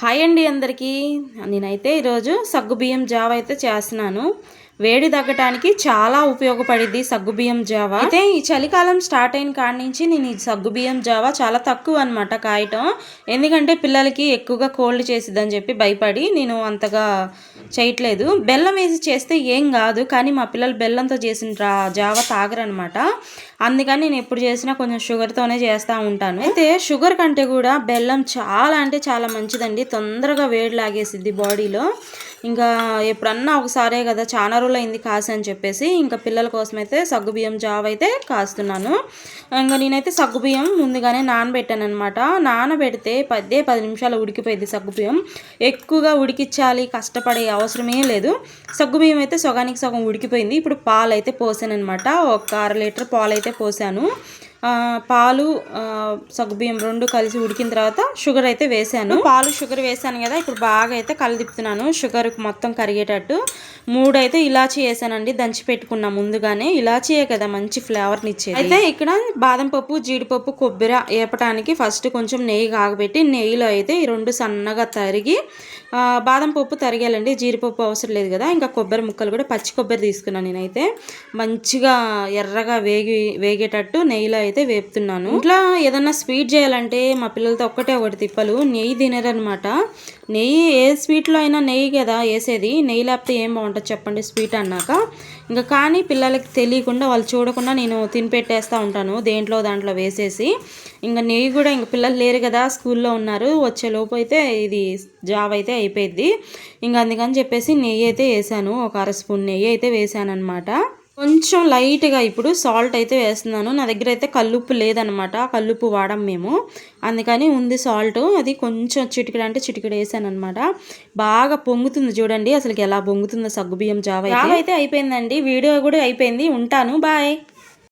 Hi అండి అందరికీ. నేనైతే ఈరోజు సగ్గుబియ్యం జావ అయితే చేస్తున్నాను. వేడి తగ్గటానికి చాలా ఉపయోగపడిద్ది సగ్గుబియ్యం జావ. అయితే ఈ చలికాలం స్టార్ట్ అయిన కాడి నుంచి నేను ఈ సగ్గుబియ్యం జావ చాలా తక్కువ అనమాట కాయటం. ఎందుకంటే పిల్లలకి ఎక్కువగా కోల్డ్ చేసిద్దని చెప్పి భయపడి నేను అంతగా చేయట్లేదు. బెల్లం వేసి చేస్తే ఏం కాదు కానీ మా పిల్లలు బెల్లంతో చేసిన జావా తాగరనమాట అందుకని నేను ఎప్పుడు చేసినా కొంచెం షుగర్తోనే చేస్తూ ఉంటాను. అయితే షుగర్ కంటే కూడా బెల్లం చాలా అంటే చాలా మంచిదండి. తొందరగా వేడి లాగేసిద్ది బాడీలో. ఇంకా ఎప్పుడన్నా ఒకసారే కదా చాలా రోజులు అయింది కాసి అని చెప్పేసి. ఇంకా పిల్లల కోసం అయితే సగ్గుబియ్యం జావ అయితే కాస్తున్నాను. ఇంకా నేనైతే సగ్గుబియ్యం ముందుగానే నానబెట్టాను అనమాట నానబెడితే పదే పది నిమిషాలు ఉడికిపోయింది సగ్గుబియ్యం ఎక్కువగా ఉడికించాలి కష్టపడే అవసరమే లేదు. సగ్గుబియ్యం అయితే సగానికి సగం ఉడికిపోయింది. ఇప్పుడు పాలు అయితే పోసాను అనమాట ఒక అర లీటర్ పాలు అయితే పోసాను. పాలు సగ్గుబియ్యం రెండు కలిసి ఉడికిన తర్వాత షుగర్ అయితే వేసాను. పాలు షుగర్ వేసాను కదా ఇప్పుడు బాగా అయితే కలదిప్పుతున్నాను షుగర్ మొత్తం కరిగేటట్టు మూడు అయితే ఇలాచీ వేసానండి. దంచి పెట్టుకున్నా ముందుగానే. ఇలాచీయే కదా మంచి ఫ్లేవర్ని ఇచ్చేది. అయితే ఇక్కడ బాదం పప్పు జీడిపప్పు కొబ్బరి వేపటానికి ఫస్ట్ కొంచెం నెయ్యి కాగబెట్టి నెయ్యిలో అయితే ఈ రెండు సన్నగా తరిగి బాదం పప్పు తరిగాలండి. జీడిపప్పు అవసరం లేదు కదా. ఇంకా కొబ్బరి ముక్కలు కూడా పచ్చి కొబ్బరి తీసుకున్నాను నేనైతే. మంచిగా ఎర్రగా వేగి వేగేటట్టు నెయ్యిలో అయితే వేపుతున్నాను. ఇట్లా ఏదన్నా స్వీట్ చేయాలంటే మా పిల్లలతో ఒక్కటే ఒకటి తిప్పలు. నెయ్యి తినరనమాట. నెయ్యి ఏ స్వీట్లో అయినా నెయ్యి కదా వేసేది. నెయ్యి లేకపోతే ఏం బాగుంటుంది చెప్పండి స్వీట్ అన్నాక. ఇంకా కానీ పిల్లలకి తెలియకుండా వాళ్ళు చూడకుండా నేను తినిపెట్టేస్తూ ఉంటాను. దేంట్లో దాంట్లో వేసేసి. ఇంకా నెయ్యి కూడా ఇంకా పిల్లలు లేరు కదా స్కూల్లో ఉన్నారు. వచ్చే లోపు అయితే ఇది జాబ్ అయితే అయిపోయింది ఇంకా అందుకని చెప్పేసి నెయ్యి అయితే వేసాను. ఒక అర స్పూన్ నెయ్యి అయితే వేసాను అనమాట కొంచెం లైట్గా ఇప్పుడు సాల్ట్ అయితే వేస్తున్నాను. నా దగ్గర అయితే కల్లుప్పు లేదనమాట. కల్లుప్పు వాడం మేము. అందుకని ఉంది సాల్ట్. అది కొంచెం చిటికెడు అంటే చిటికెడు వేసాను అనమాట బాగా పొంగుతుంది చూడండి. అసలుకి ఎలా పొంగుతుందో సగ్గుబియ్యం జావ జావ అయితే అయిపోయిందండి. వీడియో కూడా అయిపోయింది. ఉంటాను. బాయ్.